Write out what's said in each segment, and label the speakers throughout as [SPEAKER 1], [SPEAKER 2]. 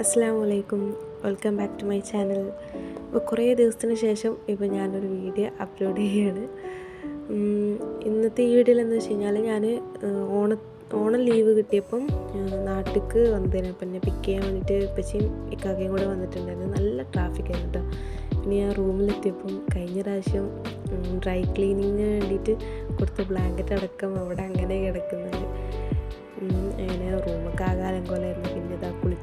[SPEAKER 1] അസ്സാം വലൈക്കും welcome back to my channel. ഇപ്പോൾ കുറേ ദിവസത്തിന് ശേഷം ഇപ്പോൾ ഞാനൊരു വീഡിയോ അപ്ലോഡ് ചെയ്യാണ്. ഇന്നത്തെ ഈ വീഡിയോയിൽ എന്ന് വെച്ച് കഴിഞ്ഞാൽ ഞാൻ ഓണ ഓണം ലീവ് കിട്ടിയപ്പം നാട്ടിലേക്ക് വന്നതിന് പിന്നെ പിക്ക് ചെയ്യാൻ വേണ്ടിയിട്ട് ഇപ്പച്ചിയും ഇക്കാക്കയും കൂടെ വന്നിട്ടുണ്ടായിരുന്നു. നല്ല ട്രാഫിക് ആയിരുന്നു കേട്ടോ പിന്നെ ഞാൻ റൂമിലെത്തിയപ്പം കഴിഞ്ഞ പ്രാവശ്യം ഡ്രൈ ക്ലീനിങ്ങിന് വേണ്ടിയിട്ട് കൊടുത്ത ബ്ലാങ്കറ്റ് അടക്കം അവിടെ അങ്ങനെ കിടക്കുന്നുണ്ട്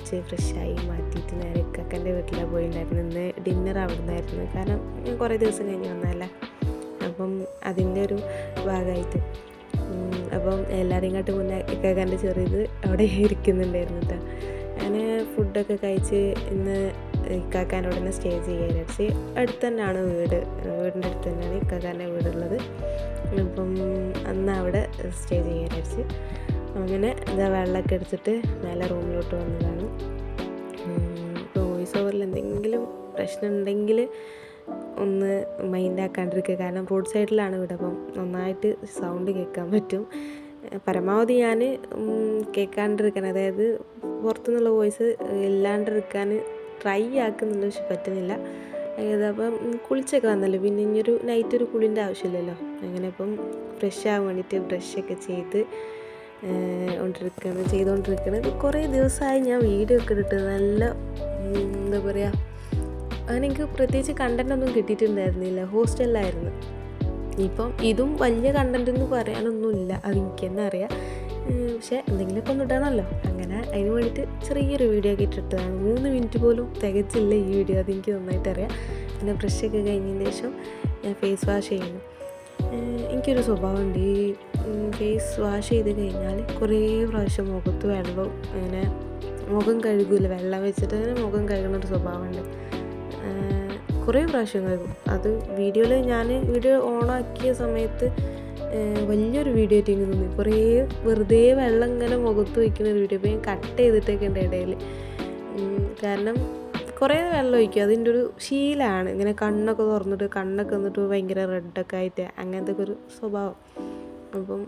[SPEAKER 1] കുളിച്ച് ഫ്രഷായി മാറ്റിയിട്ട് നേരെ ഇക്കാക്കന്റെ വീട്ടിലാണ് പോയിട്ടുണ്ടായിരുന്നു ഇന്ന് ഡിന്നർ അവിടെ നിന്നായിരുന്നു കാരണം ഞാൻ കുറേ ദിവസം കഴിഞ്ഞ് വന്നതല്ലേ. അപ്പം അതിന്റെ ഒരു ഭാഗമായിട്ട് അപ്പം എല്ലാവരെയും കാട്ട് മുന്നേ ഇക്കാക്കന്റെ ചെറിയത് അവിടെ ഇരിക്കുന്നുണ്ടായിരുന്നു കേട്ടോ ഞാൻ ഫുഡൊക്കെ കഴിച്ച് ഇന്ന് ഇക്കാക്കാന്റെ ഉടനെ സ്റ്റേ ചെയ്യാൻ വെച്ച് അടുത്ത് തന്നെയാണ് വീട്. വീടിന്റെ അടുത്ത് തന്നെയാണ് ഇക്കാക്കാന്റെ വീടുള്ളത്. അപ്പം അന്ന് അവിടെ സ്റ്റേ ചെയ്യാൻ വിചാരിച്ച്. അങ്ങനെ ഇതാ വെള്ളമൊക്കെ എടുത്തിട്ട് മേലെ റൂമിലോട്ട് വന്നതാണ്. വോയിസ് ഓവറിൽ എന്തെങ്കിലും പ്രശ്നം ഉണ്ടെങ്കിൽ ഒന്ന് മൈൻഡ് ആക്കാണ്ടിരിക്കുക. കാരണം റോഡ് സൈഡിലാണ് ഇവിടെ അപ്പം നന്നായിട്ട് സൗണ്ട് കേൾക്കാൻ പറ്റും. പരമാവധി ഞാൻ കേൾക്കാണ്ടിരിക്കണം. അതായത് പുറത്തുനിന്നുള്ള വോയിസ് ഇല്ലാണ്ടിരിക്കാൻ ട്രൈ ആക്കുന്നുണ്ട് പക്ഷെ പറ്റുന്നില്ല. അപ്പം കുളിച്ചൊക്കെ വന്നല്ലോ. പിന്നെ ഇനിയൊരു നൈറ്റ് ഒരു കുളിന്റെ ആവശ്യമില്ലല്ലോ. അങ്ങനെ ഇപ്പം ഫ്രഷ് ആവാൻ വേണ്ടിയിട്ട് ബ്രഷൊക്കെ ചെയ്ത് കൊണ്ടിരിക്കുകയാണ് ചെയ്തുകൊണ്ടിരിക്കുന്നത് കുറേ ദിവസമായി ഞാൻ വീഡിയോ ഒക്കെ ഇട്ടിട്ട് നല്ല എന്താ പറയുക അങ്ങനെ എനിക്ക് പ്രത്യേകിച്ച് കണ്ടന്റ് ഒന്നും കിട്ടിയിട്ടുണ്ടായിരുന്നില്ല ഹോസ്റ്റലിലായിരുന്നു ഇപ്പം ഇതും വലിയ കണ്ടന്റ് എന്ന് പറയാനൊന്നുമില്ല അത് എനിക്ക് തന്നെ അറിയാം പക്ഷേ എന്തെങ്കിലുമൊക്കെ ഒന്ന് ഇടണമല്ലോ. അങ്ങനെ അതിന് വേണ്ടിയിട്ട് ചെറിയൊരു വീഡിയോ ഒക്കെ ഇട്ടിട്ടതാണ്. മൂന്ന് മിനിറ്റ് പോലും തികച്ചില്ല ഈ വീഡിയോ അതെനിക്ക് നന്നായിട്ട് അറിയാം. പിന്നെ ബ്രഷൊക്കെ കഴിഞ്ഞതിന് ശേഷം ഞാൻ ഫേസ് വാഷ് ചെയ്യുന്നു. എനിക്കൊരു സ്വഭാവമുണ്ട്. ഈ ഫേസ് വാഷ് ചെയ്ത് കഴിഞ്ഞാൽ കുറേ പ്രാവശ്യം മുഖത്ത് വെള്ളം ഇങ്ങനെ മുഖം കഴുകില്ല വെള്ളം വെച്ചിട്ട് അങ്ങനെ മുഖം കഴുകുന്ന ഒരു സ്വഭാവമുണ്ട്. കുറേ പ്രാവശ്യം കഴുകും. അത് വീഡിയോയിൽ ഞാൻ വീഡിയോ ഓണാക്കിയ സമയത്ത് വലിയൊരു വീഡിയോ ആയിട്ട് എനിക്ക് തോന്നി. കുറേ വെറുതെ വെള്ളം ഇങ്ങനെ മുഖത്ത് വയ്ക്കുന്ന ഒരു വീഡിയോ. അപ്പോൾ ഞാൻ കട്ട് ചെയ്തിട്ടൊക്കെ ഉണ്ട് ഇടയിൽ കാരണം കുറേ വെള്ളം ഒഴിക്കും. അതിന്റെ ഒരു ശീലമാണ് ഇങ്ങനെ കണ്ണൊക്കെ തുറന്നിട്ട് കണ്ണൊക്കെ വന്നിട്ട് ഭയങ്കര റെഡൊക്കെ ആയിട്ട് അങ്ങനത്തെ ഒരു സ്വഭാവം. അപ്പം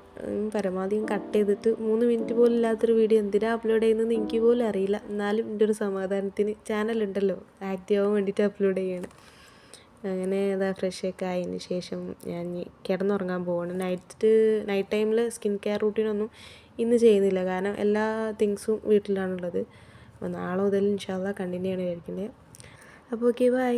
[SPEAKER 1] പരമാവധി കട്ട് ചെയ്തിട്ട് മൂന്ന് മിനിറ്റ് പോലും ഇല്ലാത്തൊരു വീഡിയോ എന്തിനാണ് അപ്ലോഡ് ചെയ്യുന്നതെന്ന് എനിക്ക് പോലും അറിയില്ല. എന്നാലും എന്റെ ഒരു സമാധാനത്തിന് ചാനലുണ്ടല്ലോ ആക്റ്റീവ് ആവാൻ വേണ്ടിയിട്ട് അപ്ലോഡ് ചെയ്യണം. അങ്ങനെ ഇതാ ഫ്രഷൊക്കെ ആയതിന് ശേഷം ഞാൻ കിടന്നുറങ്ങാൻ പോവാണ്. നൈറ്റ് നൈറ്റ് ടൈമിൽ സ്കിൻ കെയർ റൂട്ടീനൊന്നും ഇന്ന് ചെയ്യുന്നില്ല. കാരണം എല്ലാ തിങ്സും വീട്ടിലാണുള്ളത്. അപ്പോൾ നാളെ മുതൽ ഇൻഷാല്ല കണ്ടിന്യൂ ആണ് കഴിക്കുന്നത് അപ്പോൾ ഓക്കെ ബൈ